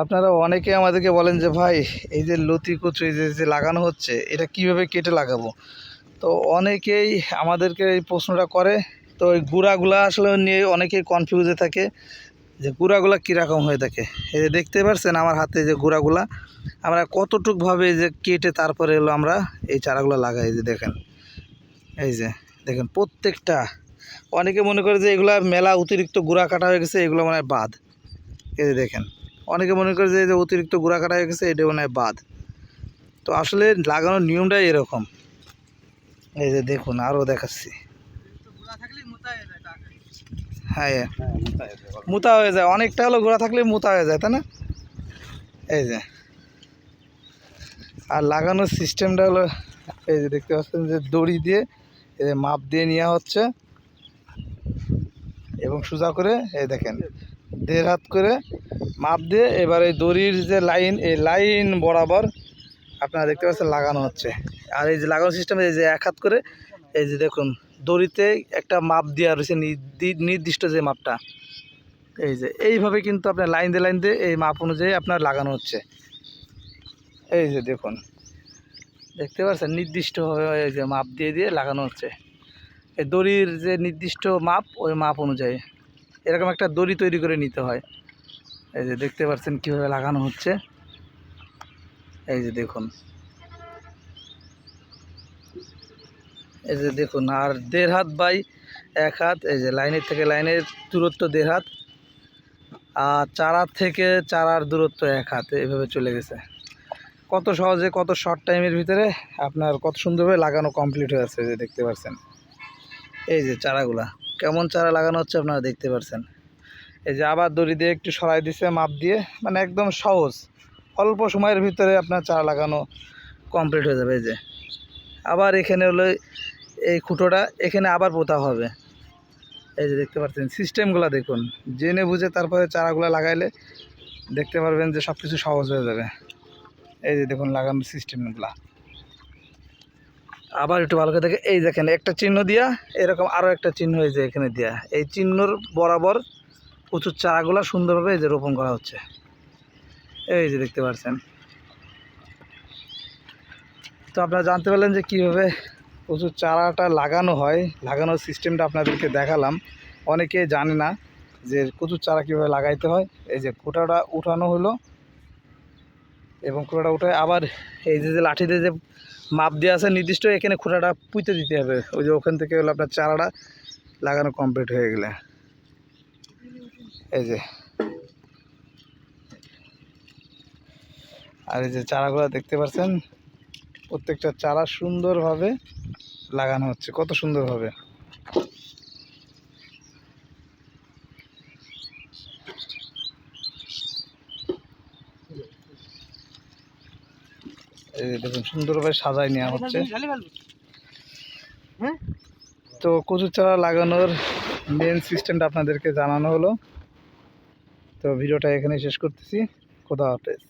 আপনারা অনেকে আমাদেরকে বলেন যে, ভাই, এই যে লতি কচু, এই যে লাগানো হচ্ছে, এটা কীভাবে কেটে লাগাবো? তো অনেকেই আমাদেরকে এই প্রশ্নটা করে। তো ওই গুঁড়াগুলা আসলে নিয়ে অনেকেই কনফিউজে থাকে যে, গুঁড়াগুলা কীরকম হয়ে থাকে? এই যে দেখতে পাচ্ছেন আমার হাতে যে গুঁড়াগুলা। আমরা কতটুকভাবে যে কেটে তারপরে এলো আমরা এই চারাগুলো লাগাই যে দেখেন। এই যে, দেখেন প্রত্যেকটা। অনেকে মনে করে যে, এগুলা মেলা অতিরিক্ত গুঁড়া কাটা হয়ে গেছে, এগুলো মনে বাদ এই যে দেখেন। অনেকে মনে করে যে অতিরিক্ত গুঁড়া কাটা হয়ে গেছে এটা মনে হয় বাদ। তো আসলে লাগানোর নিয়মটাই এরকম। এই যে দেখুন, আরও দেখাচ্ছি। হ্যাঁ হ্যাঁ। মোতা হয়ে যায়। অনেকটা হলো গোড়া থাকলে মোতা হয়ে যায়, তাই না? এই যে। আর লাগানোর সিস্টেমটা হলো, এই যে দেখতে পাচ্ছেন যে দড়ি দিয়ে, এই যে মাপ দিয়ে নেওয়া হচ্ছে। এবং সোজা করে, এই দেখেন দেড় হাত করে মাপ দিয়ে এবার এই দড়ির যে লাইন, এই লাইন বরাবর আপনারা দেখতে পাচ্ছেন লাগানো হচ্ছে। আর এই যে লাগানোর সিস্টেম এই যে এক হাত করে, এই যে দেখুন, দড়িতে একটা মাপ দেওয়া রয়েছে, নির্দি- নির্দিষ্ট যে মাপটা। এই যে, এইভাবে কিন্তু আপনার লাইন দিয়ে লাইন দিয়ে এই মাপ অনুযায়ী আপনার লাগানো হচ্ছে। এই যে দেখুন, দেখতে পাচ্ছেন, নির্দিষ্টভাবে এই যে মাপ দিয়ে দিয়ে লাগানো হচ্ছে। এই দড়ির যে নির্দিষ্ট মাপ, ওই মাপ অনুযায়ী। এরকম একটা দড়ি তৈরি করে নিতে হয়। এই যে দেখতে পাচ্ছেন কীভাবে লাগানো হচ্ছে। এই যে দেখুন। এই যে দেখুন, আর দেড় হাত বাই এক হাত, এই যে লাইনের থেকে লাইনের দূরত্ব দেড় হাত, আর চারার থেকে চারার দূরত্ব এক হাত, এভাবে চলে গেছে। কত সহজে, কত শর্ট টাইমের ভিতরে আপনার কত সুন্দরভাবে লাগানো কমপ্লিট হয়ে আছে যে দেখতে পাচ্ছেন। এই যে চারাগুলা। কেমন চারা লাগানো হচ্ছে আপনারা দেখতে পাচ্ছেন এই যে আবার দড়ি দিয়ে একটু সরাই দিছে, মাপ দিয়ে মানে একদম সহজ। অল্প সময়ের ভিতরে আপনার চারা লাগানো কমপ্লিট হয়ে যাবে, এই যে। আবার এখানে হলো এই খুঁটোটা, এখানে আবার পোতা হবে। এই যে দেখতে পাচ্ছেন সিস্টেমগুলো দেখুন। জেনে বুঝে তারপরে চারাগুলো লাগাইলে দেখতে পারবেন যে সব কিছু সহজ হয়ে যাবে। এই যে দেখুন লাগানোর সিস্টেমগুলা আবার একটু ভালো করে দেখে, এই দেখেন, একটা চিহ্ন দিয়া, এরকম আরও একটা চিহ্ন হয়েছে এখানে দিয়া। এই চিহ্নর বরাবর প্রচুর চারাগুলা সুন্দরভাবে এই যে রোপণ করা হচ্ছে। এই যে দেখতে পাচ্ছেন। তো আপনারা জানতে পারলেন যে কীভাবে প্রচুর চারাটা লাগানো হয়, লাগানোর সিস্টেমটা আপনাদেরকে দেখালাম। অনেকে জানে না যে কচুর চারা কীভাবে লাগাইতে হয়। এই যে কোটাটা উঠানো হলো এবং খোঁটাটা উঠে আবার এই যে যে লাঠি দিয়ে যে মাপ দিয়ে আছে নির্দিষ্ট, এখানে খোঁটাটা পুঁতে দিতে হবে। ওই যে ওখান থেকে হলো আপনার চারাটা লাগানো কমপ্লিট হয়ে গেলে। এই যে। আর এই যে চারাগুলো দেখতে পাচ্ছেন, প্রত্যেকটা চারা সুন্দরভাবে লাগানো হচ্ছে, কত সুন্দরভাবে। দেখুন সুন্দরভাবে সাজায় নেওয়া হচ্ছে। তো কচু চারা লাগানোর মেন সিস্টেমটা আপনাদেরকে জানানো হলো। তো ভিডিওটা এখানে শেষ করতেছি। খোদা হাফেজ।